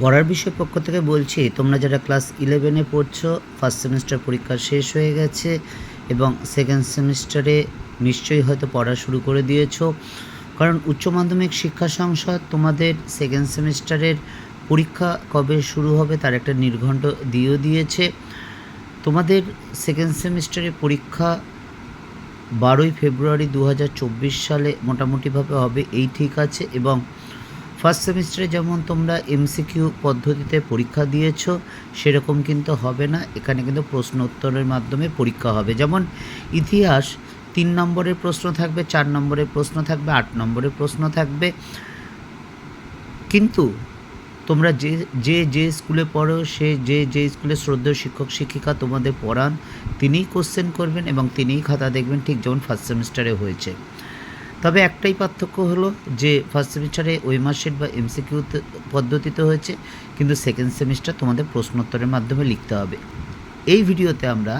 পড়ার বিষয় পক্ষ থেকে বলছি, তোমরা যারা ক্লাস ইলেভেনে পড়ছো ফার্স্ট সেমিস্টার পরীক্ষা শেষ হয়ে গেছে এবং সেকেন্ড সেমিস্টারে নিশ্চয়ই হয়তো পড়া শুরু করে দিয়েছ। কারণ উচ্চ মাধ্যমিক শিক্ষা সংসদ তোমাদের সেকেন্ড সেমিস্টারের পরীক্ষা কবে শুরু হবে তার একটা নির্ঘণ্ট দিয়েও দিয়েছে। তোমাদের সেকেন্ড সেমিস্টারের পরীক্ষা বারোই ফেব্রুয়ারি দু হাজার চব্বিশ সালে মোটামুটিভাবে হবে, এই ঠিক আছে এবং ফার্স্ট সেমিস্টারে যেমন তোমরা এমসিকিউ পদ্ধতিতে পরীক্ষা দিয়েছ, সেরকম কিন্তু হবে না। এখানে কিন্তু প্রশ্ন উত্তরের মাধ্যমে পরীক্ষা হবে। যেমন ইতিহাস, তিন নম্বরের প্রশ্ন থাকবে, চার নম্বরের প্রশ্ন থাকবে, আট নম্বরের প্রশ্ন থাকবে। কিন্তু তোমরা যে যে যে স্কুলে পড়ো, সে, যে যে স্কুলে শ্রদ্ধেয় শিক্ষক, শিক্ষিকা তোমাদের পড়ান, তিনিই কোশ্চেন করবেন এবং তিনিই খাতা দেখবেন, ঠিক যেমন ফার্স্ট সেমিস্টারে হয়েছে। তবে একটাই পার্থক্য হলো যে ফার্স্ট সেমিস্টারে ওয়েমার্কশিট বা এমসিকিউ পদ্ধতিতে হয়েছে, কিন্তু সেকেন্ড সেমিস্টার তোমাদের প্রশ্নোত্তরের মাধ্যমে লিখতে হবে। এই ভিডিওতে আমরা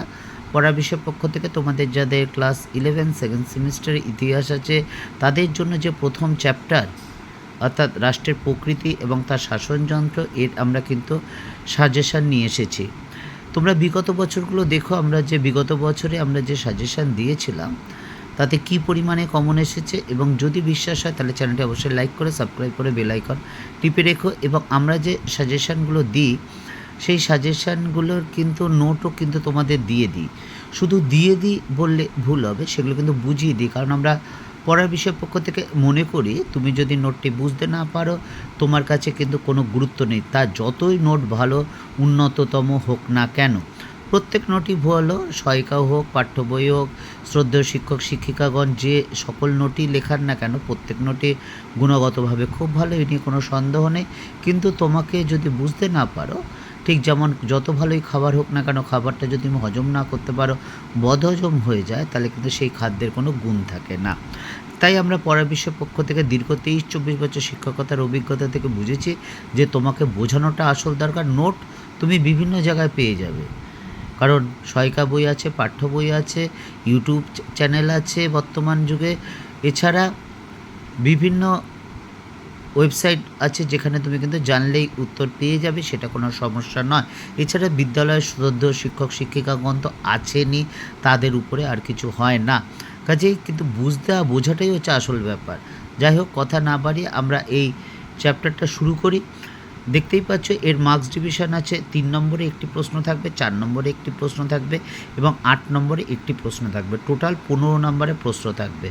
পড়া বিষয় পক্ষ থেকে তোমাদের যাদের ক্লাস ইলেভেন সেকেন্ড সেমিস্টারে ইতিহাস আছে, তাদের জন্য যে প্রথম চ্যাপ্টার অর্থাৎ রাষ্ট্রের প্রকৃতি এবং তার শাসনযন্ত্র এর আমরা কিন্তু সাজেশান নিয়ে এসেছি। তোমরা বিগত বছরগুলো দেখো, আমরা যে বিগত বছরে আমরা যে সাজেশান দিয়েছিলাম তাতে কি পরিমাণে কমন এসেছে এবং যদি বিশ্বাস হয় তাহলে চ্যানেলটি অবশ্যই লাইক করে সাবস্ক্রাইব করে বেল আইকন টিপে রেখো এবং আমরা যে সাজেশানগুলো দিই, সেই সাজেশানগুলোর কিন্তু নোটও কিন্তু তোমাদের দিয়ে দিই। শুধু দিয়ে দিই বললে ভুল হবে, সেগুলো কিন্তু বুঝিয়ে দিই। কারণ আমরা পড়ার বিষয় পক্ষ থেকে মনে করি, তুমি যদি নোটটি বুঝতে না পারো, তোমার কাছে কিন্তু কোনো গুরুত্ব নেই। তা যতই নোট ভালো, উন্নততম হোক না কেন প্রত্যেক নোটই ভালো সহায়িকাও হোক, পাঠ্য বই হোক, শ্রদ্ধেয় শিক্ষক, শিক্ষিকাগণ যে সকল নোটই লেখার না কেন, প্রত্যেক নোটই গুণগতভাবে খুব ভালো, এ নিয়ে কোনো সন্দেহ নেই। কিন্তু তোমাকে যদি বুঝতে না পারো, ঠিক যেমন যত ভালোই খাবার হোক না কেন, খাবারটা যদি তুমি হজম না করতে পারো, বদহজম হয়ে যায়, তাহলে কিন্তু সেই খাদ্যের কোনো গুণ থাকে না। তাই আমরা পড়া বিশ্বের পক্ষ থেকে দীর্ঘ তেইশ চব্বিশ বছর শিক্ষকতার অভিজ্ঞতা থেকে বুঝেছি যে তোমাকে বোঝানোটা আসল দরকার। নোট তুমি বিভিন্ন জায়গায় পেয়ে যাবে। কারণ সহায়িকা বই আছে, পাঠ্য বই আছে, ইউটিউব চ্যানেল আছে বর্তমান যুগে। এছাড়া বিভিন্ন ওয়েবসাইট আছে যেখানে তুমি কিন্তু জানলেই উত্তর পেয়ে যাবে, সেটা কোনো সমস্যা নয়। এছাড়া বিদ্যালয়ের শ্রদ্ধ শিক্ষক শিক্ষিকাগণ তো আছেনই, তাদের উপরে আর কিছু হয় না। কাজেই কিন্তু বুঝতে বোঝাটাই হচ্ছে আসল ব্যাপার। যাই হোক, কথা না বাড়িয়ে আমরা এই চ্যাপ্টারটা শুরু করি। দেখতেই পাচ্ছ, এর মার্কস ডিভিশন আছে। তিন নম্বরে একটি প্রশ্ন থাকবে, চার নম্বরে একটি প্রশ্ন থাকবে এবং আট নম্বরে একটি প্রশ্ন থাকবে। টোটাল পনেরো নম্বরে প্রশ্ন থাকবে।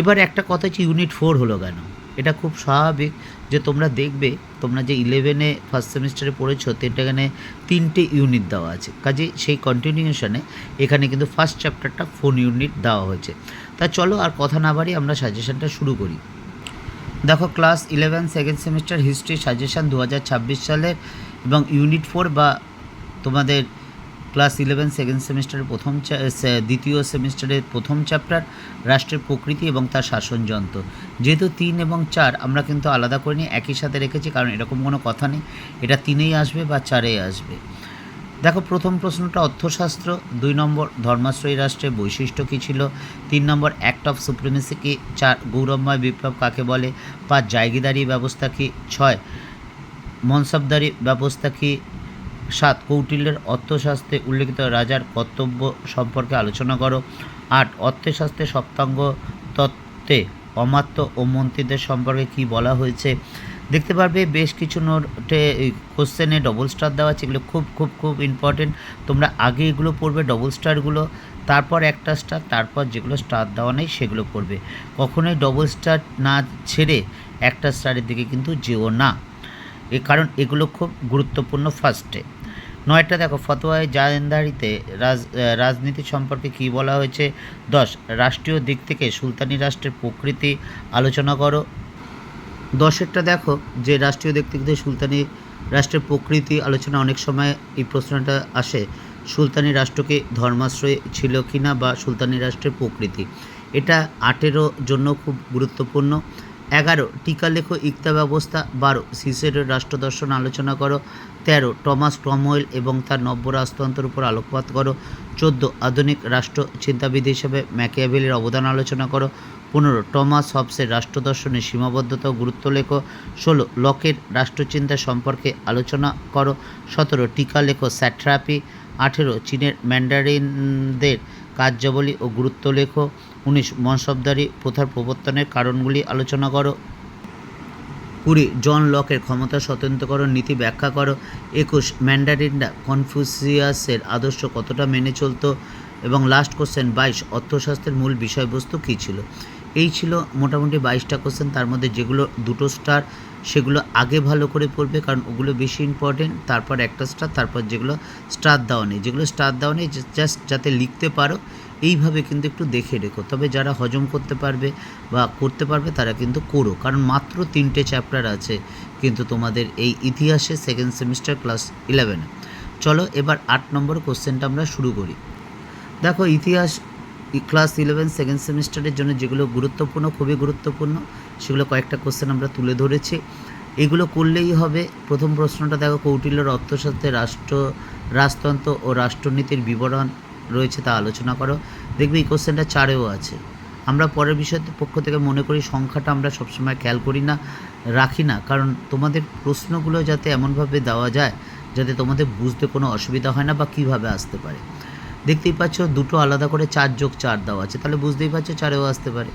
এবার একটা কথা হচ্ছে ইউনিট ফোর হলো কেন? এটা খুব স্বাভাবিক যে তোমরা দেখবে, তোমরা যে ইলেভেনে ফার্স্ট সেমিস্টারে পড়েছো এটা এখানে তিনটে ইউনিট দেওয়া আছে। কাজে সেই কন্টিনিউশনে এখানে কিন্তু ফার্স্ট চ্যাপ্টারটা ফোর ইউনিট দেওয়া হয়েছে। তা চলো আর কথা না বাড়ি আমরা সাজেশনটা শুরু করি। দেখো class eleven second semester history suggestion দু হাজার ছাব্বিশ সালের এবং ইউনিট ফোর বা তোমাদের ক্লাস ইলেভেন সেকেন্ড সেমিস্টারের প্রথম দ্বিতীয় সেমিস্টারের প্রথম চ্যাপ্টার রাষ্ট্রের প্রকৃতি এবং তার শাসনযন্ত্র যেহেতু তিন এবং চার আমরা কিন্তু আলাদা করে নিয়ে একই সাথে রেখেছি, কারণ এরকম কোনো কথা নেই। এটা তিনেই আসবে বা চারেই আসবে। দেখো, প্রথম প্রশ্নটা অর্থশাস্ত্র, দুই নম্বর ধর্মাশ্রয়ী রাষ্ট্রের বৈশিষ্ট্য কী ছিল, তিন নম্বর অ্যাক্ট অফ সুপ্রিমেসি কি, চার, গৌরবময় বিপ্লব কাকে বলে, পাঁচ, জায়গিদারি ব্যবস্থা কী, ছয় মনসবদারি ব্যবস্থা কী, সাত, কৌটিল্যের অর্থশাস্ত্রে উল্লেখিত রাজার কর্তব্য সম্পর্কে আলোচনা করো, আট, অর্থশাস্ত্রে সপ্তাঙ্গ তত্ত্বে অমাত্য ও মন্ত্রীদের সম্পর্কে কি বলা হয়েছে দেখতে পারবে, বেশ কিছু নোটে কোশ্চেনে ডবল স্টার দেওয়া আছে, এগুলো খুব খুব খুব ইম্পর্টেন্ট তোমরা আগে এগুলো পড়বে ডবল স্টারগুলো তারপর একটা স্টার তারপর যেগুলো স্টার দেওয়া নেই, সেগুলো পড়বে। কখনোই ডবল স্টার না ছেড়ে একটা স্টারের দিকে কিন্তু যেও না। এ কারণ এগুলো খুব গুরুত্বপূর্ণ ফার্স্টে নয়টা দেখো ফতোয়ায় জায়েন্দারিতে রাজ রাজনীতি সম্পর্কে কী বলা হয়েছে? দশ, রাষ্ট্রীয় দিক থেকে সুলতানি রাষ্ট্রের প্রকৃতি, আলোচনা করো। দশেরটা দেখো, যে রাষ্ট্রীয় দেখতে সুলতানি রাষ্ট্রের প্রকৃতি আলোচনা অনেক সময় এই প্রশ্নটা আসে, সুলতানি রাষ্ট্রকে ধর্মাশ্রয় ছিল কিনা বা সুলতানি রাষ্ট্রের প্রকৃতি। এটা আটেরও জন্য খুব গুরুত্বপূর্ণ। এগারো, টিকা লেখো ইক্তা ব্যবস্থা, বারো সিসেরের রাষ্ট্রদর্শন আলোচনা করো, তেরো, টমাস ক্রমওয়েল এবং তার নব্য রাজতন্ত্রের উপর আলোকপাত করো, চোদ্দ, আধুনিক রাষ্ট্র চিন্তাবিদ হিসেবে ম্যাকিয়াভেলির অবদান আলোচনা করো, পনেরো, টমাস হবসের রাষ্ট্রদর্শনের সীমাবদ্ধতা ও গুরুত্ব লেখো, ষোলো, লকের রাষ্ট্রচিন্তা সম্পর্কে আলোচনা করো, সতেরো, টিকা লেখো, স্যাট্রাপি, আঠেরো, চীনের ম্যান্ডারিনদের কার্যাবলী ও গুরুত্ব লেখো উনিশ মনসবদারি প্রথার প্রবর্তনের কারণগুলি আলোচনা করো। কুড়ি, জন লকের ক্ষমতা স্বতন্ত্রকরণ নীতি ব্যাখ্যা করো। একুশ ম্যান্ডারিনরা কনফুসিয়াসের আদর্শ কতটা মেনে চলতো? এবং লাস্ট কোশ্চেন বাইশ, অর্থশাস্ত্রের মূল বিষয়বস্তু কী ছিল? এই ছিল মোটামুটি বাইশটা কোশ্চেন তার মধ্যে যেগুলো দুটো স্টার সেগুলো আগে ভালো করে পড়বে, কারণ ওগুলো বেশি ইম্পর্টেন্ট তারপর একটা স্টার তারপর যেগুলো স্টার দেওয়া নেই। যেগুলো স্টার দেওয়া নেই জাস্ট যাতে লিখতে পারো এইভাবে কিন্তু একটু দেখে রেখো। তবে যারা হজম করতে পারবে বা করতে পারবে তারা কিন্তু করো। কারণ মাত্র তিনটে চ্যাপ্টার আছে কিন্তু তোমাদের এই ইতিহাসে সেকেন্ড সেমিস্টার ক্লাস ইলেভেনে চলো এবার আট নম্বর কোশ্চেনটা আমরা শুরু করি। দেখো, ইতিহাস ক্লাস ইলেভেন সেকেন্ড সেমিস্টারের জন্য যেগুলো গুরুত্বপূর্ণ, খুবই গুরুত্বপূর্ণ, সেগুলো কয়েকটা কোশ্চেন আমরা তুলে ধরেছি। এগুলো করলেই হবে। প্রথম প্রশ্নটা দেখো, কৌটিল্যর অর্থশাস্ত্রে রাষ্ট্র, রাজতন্ত্র ও রাষ্ট্রনীতির বিবরণ। রয়েছে তা আলোচনা করো। দেখবে এই কোশ্চেনটা চারেও আছে। আমরা পরের বিষয়ের পক্ষ থেকে মনে করি সংখ্যাটা আমরা সবসময় খেয়াল করি না, রাখি না। কারণ তোমাদের প্রশ্নগুলো যাতে এমনভাবে দেওয়া যায়, যাতে তোমাদের বুঝতে কোনো অসুবিধা হয় না বা কীভাবে আসতে পারে। দেখতেই পাচ্ছ দুটো আলাদা করে চার যোগ চার দেওয়া আছে। তাহলে বুঝতেই পারছ চারেও আসতে পারে।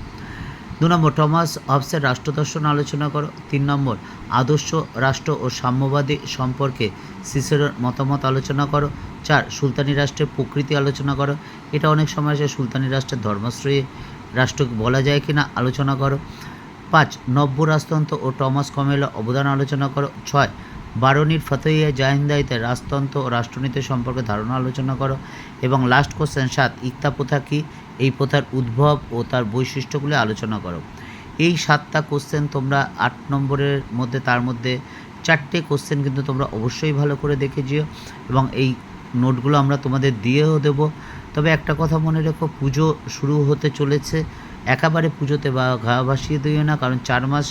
দু নম্বর, টমাস হবসের রাষ্ট্রদর্শন আলোচনা করো। তিন নম্বর, আদর্শ রাষ্ট্র ও সাম্যবাদী সম্পর্কে সিসেরোর মতামত আলোচনা করো। চার, সুলতানি রাষ্ট্রের প্রকৃতি আলোচনা করো। এটা অনেক সময় আসে সুলতানি রাষ্ট্রের ধর্মাশ্রয়ী। রাষ্ট্র বলা যায় কি না আলোচনা করো। পাঁচ, নব্য রাজতন্ত্র ও টমাস কমেলা অবদান আলোচনা করো। ছয় বারণীর ফতইয়া জাহিন্দাইতে রাজতন্ত্র ও রাষ্ট্রনীতি সম্পর্কে ধারণা আলোচনা করো। এবং লাস্ট কোশ্চেন সাত ইক্তা প্রথা কী এই প্রথার উদ্ভব ও তার বৈশিষ্ট্যগুলি আলোচনা করো। এই সাতটা কোশ্চেন তোমরা আট নম্বরের মধ্যে, তার মধ্যে চারটে কোশ্চেন কিন্তু তোমরা অবশ্যই ভালো করে দেখে যেও এবং এই নোটগুলো আমরা তোমাদের দিয়েও দেবো। তবে একটা কথা মনে রেখো, পুজো শুরু হতে চলেছে। একেবারে পুজোতে বা ঘা ভাসিয়ে দিও না, কারণ চার মাস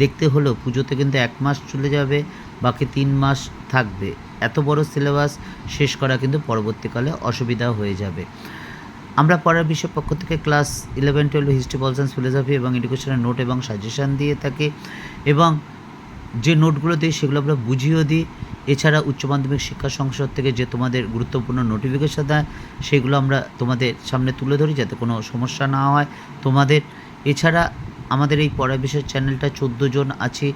দেখতে হলেও পুজোতে কিন্তু এক মাস চলে যাবে, বাকি তিন মাস থাকবে। এত বড় সিলেবাস শেষ করা কিন্তু পরবর্তীকালে অসুবিধা হয়ে যাবে। আমরা পরের বিষয় পক্ষ থেকে class eleven twelve history pol science philosophy এবং এডুকেশনের নোট এবং সাজেশান দিয়ে থাকি এবং যে নোটগুলো দিই সেগুলো আমরা বুঝিয়েও দিই। এছাড়া উচ্চ মাধ্যমিক শিক্ষা সংসদ থেকে যে তোমাদের গুরুত্বপূর্ণ নোটিফিকেশন দেয়, সেগুলো আমরা তোমাদের সামনে তুলে ধরি যাতে কোনো সমস্যা না হয় তোমাদের। এছাড়া আমাদের এই পড়া বিষয়ের চ্যানেলটা চোদ্দ জন আছে।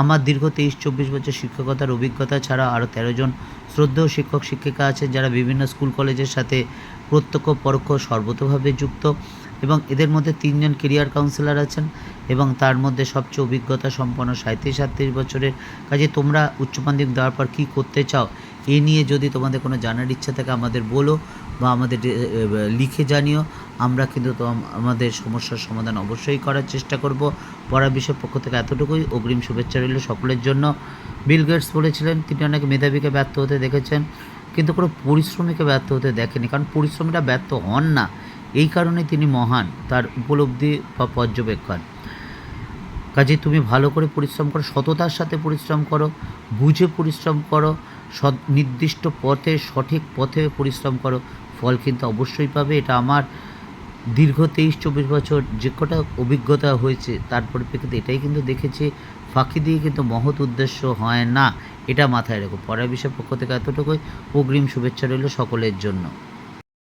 আমার দীর্ঘ তেইশ, চব্বিশ বছর শিক্ষকতার অভিজ্ঞতা ছাড়া আরও তেরো জন শ্রদ্ধেয় শিক্ষক, শিক্ষিকা আছেন যারা বিভিন্ন স্কুল কলেজের সাথে প্রত্যক্ষ, পরোক্ষ, সর্বতভাবে যুক্ত এবং এদের মধ্যে তিনজন কেরিয়ার কাউন্সিলর আছেন এবং তার মধ্যে সবচেয়ে অভিজ্ঞতা সম্পন্ন সাঁত্রিশ সাতত্রিশ বছরের। কাজে তোমরা উচ্চ মাধ্যমিক দেওয়ার পর কী করতে চাও এ নিয়ে যদি তোমাদের কোনো জানার ইচ্ছা থাকে আমাদের বলো বা আমাদের লিখে জানিও। আমরা কিন্তু আমাদের সমস্যার সমাধান অবশ্যই করার চেষ্টা করব। পড়া বিষয়ের পক্ষ থেকে এতটুকুই। অগ্রিম শুভেচ্ছা রইল সকলের জন্য। বিল গেটস বলেছিলেন, তিনি অনেক মেধাবীকে ব্যর্থ হতে দেখেছেন। কিন্তু কোনো পরিশ্রমীকে ব্যর্থ হতে দেখেনি, কারণ পরিশ্রমীরা ব্যর্থ হন না। এই কারণে তিনি মহান, তার উপলব্ধি বা পর্যবেক্ষণ। কাজে তুমি ভালো করে পরিশ্রম করো, সততার সাথে পরিশ্রম করো, বুঝে পরিশ্রম করো, সৎ, নির্দিষ্ট পথে, সঠিক পথে পরিশ্রম করো, ফল কিন্তু অবশ্যই পাবে। এটা আমার দীর্ঘ তেইশ চব্বিশ বছর যে কটা অভিজ্ঞতা হয়েছে, তার পরিপ্রেক্ষিতে এটাই কিন্তু দেখেছি। ফাঁকি দিয়ে কিন্তু মহৎ উদ্দেশ্য হয় না। এটা মাথায় রেখো। পরের বিষয়ের পক্ষ থেকে এতটুকুই। অগ্রিম শুভেচ্ছা রইল সকলের জন্য।